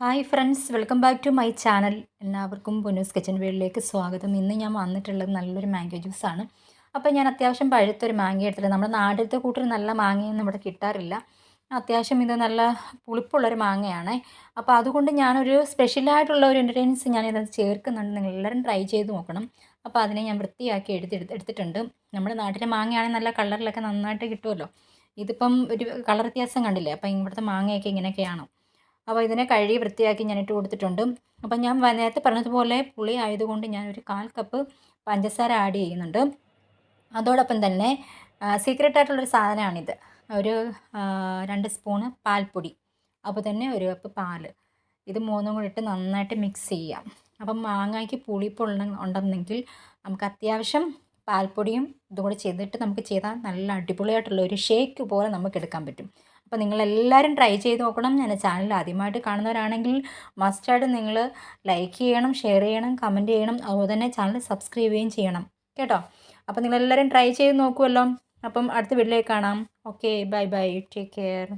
Hi friends welcome back to my channel. എല്ലാവർക്കും Punoos kitchen വീട്ടിലേക്ക് സ്വാഗതം. ഇന്ന് ഞാൻ വന്നിട്ടുള്ളത് നല്ലൊരു മാംഗോ ആണ് അപ്പോൾ ഞാൻ അത്യാവശ്യം പഴുത്തൊരു മാങ്ങ എടുത്തിട്ട് നമ്മുടെ നാട്ടിലത്തെ കൂട്ടൊരു നല്ല മാങ്ങയൊന്നും ഇവിടെ കിട്ടാറില്ല. അത്യാവശ്യം ഇത് നല്ല പുളിപ്പുള്ളൊരു മാങ്ങയാണ്. അപ്പോൾ അതുകൊണ്ട് ഞാനൊരു സ്പെഷ്യലായിട്ടുള്ള ഒരു ഇൻഗ്രീഡിയൻസ് ഞാനിത് ചേർക്കുന്നുണ്ട്. നിങ്ങൾ എല്ലാവരും ട്രൈ ചെയ്ത് നോക്കണം. അപ്പോൾ അതിനെ ഞാൻ വൃത്തിയാക്കി എടുത്ത് എടുത്തിട്ടുണ്ട്. നമ്മുടെ നാട്ടിലെ മാങ്ങയാണെങ്കിൽ നല്ല കളറിലൊക്കെ നന്നായിട്ട് കിട്ടുമല്ലോ. ഇതിപ്പം ഒരു കളർ വ്യത്യാസം കണ്ടില്ലേ? അപ്പം ഇവിടുത്തെ മാങ്ങയൊക്കെ ഇങ്ങനെയൊക്കെയാണ്. അപ്പോൾ ഇതിനെ കഴുകി വൃത്തിയാക്കി ഞാൻ ഇട്ട് കൊടുത്തിട്ടുണ്ട്. അപ്പം ഞാൻ നേരത്തെ പറഞ്ഞതുപോലെ പുളി ആയതുകൊണ്ട് ഞാൻ ഒരു കാൽ കപ്പ് പഞ്ചസാര ആഡ് ചെയ്യുന്നുണ്ട്. അതോടൊപ്പം തന്നെ സീക്രട്ട് ആയിട്ടുള്ളൊരു സാധനമാണിത്. ഒരു രണ്ട് സ്പൂണ് പാൽപ്പൊടി. അപ്പോൾ തന്നെ ഒരു കപ്പ് പാൽ ഇത് മൂന്നും കൂടി ഇട്ട് നന്നായിട്ട് മിക്സ് ചെയ്യാം. അപ്പം മാങ്ങയ്ക്ക് പുളിപ്പുള്ള ഉണ്ടെന്നെങ്കിൽ നമുക്ക് അത്യാവശ്യം പാൽപ്പൊടിയും ഇതും കൂടി ചെയ്തിട്ട് നമുക്ക് ചെയ്താൽ നല്ല അടിപൊളിയായിട്ടുള്ള ഒരു ഷേക്ക് പോലെ നമുക്ക് എടുക്കാൻ പറ്റും. അപ്പോൾ നിങ്ങളെല്ലാവരും ട്രൈ ചെയ്ത് നോക്കണം. ഞാൻ ചാനൽ ആദ്യമായിട്ട് കാണുന്നവരാണെങ്കിൽ മസ്റ്റായിട്ട് നിങ്ങൾ ലൈക്ക് ചെയ്യണം ഷെയർ ചെയ്യണം കമന്റ് ചെയ്യണം. അതുപോലെ തന്നെ ചാനൽ സബ്സ്ക്രൈബ് ചെയ്യുകയും ചെയ്യണം. കേട്ടോ? അപ്പോൾ നിങ്ങളെല്ലാവരും ട്രൈ ചെയ്ത് നോക്കുമല്ലോ അപ്പം അടുത്ത വീട്ടിലേക്ക് കാണാം. Okay bye bye take care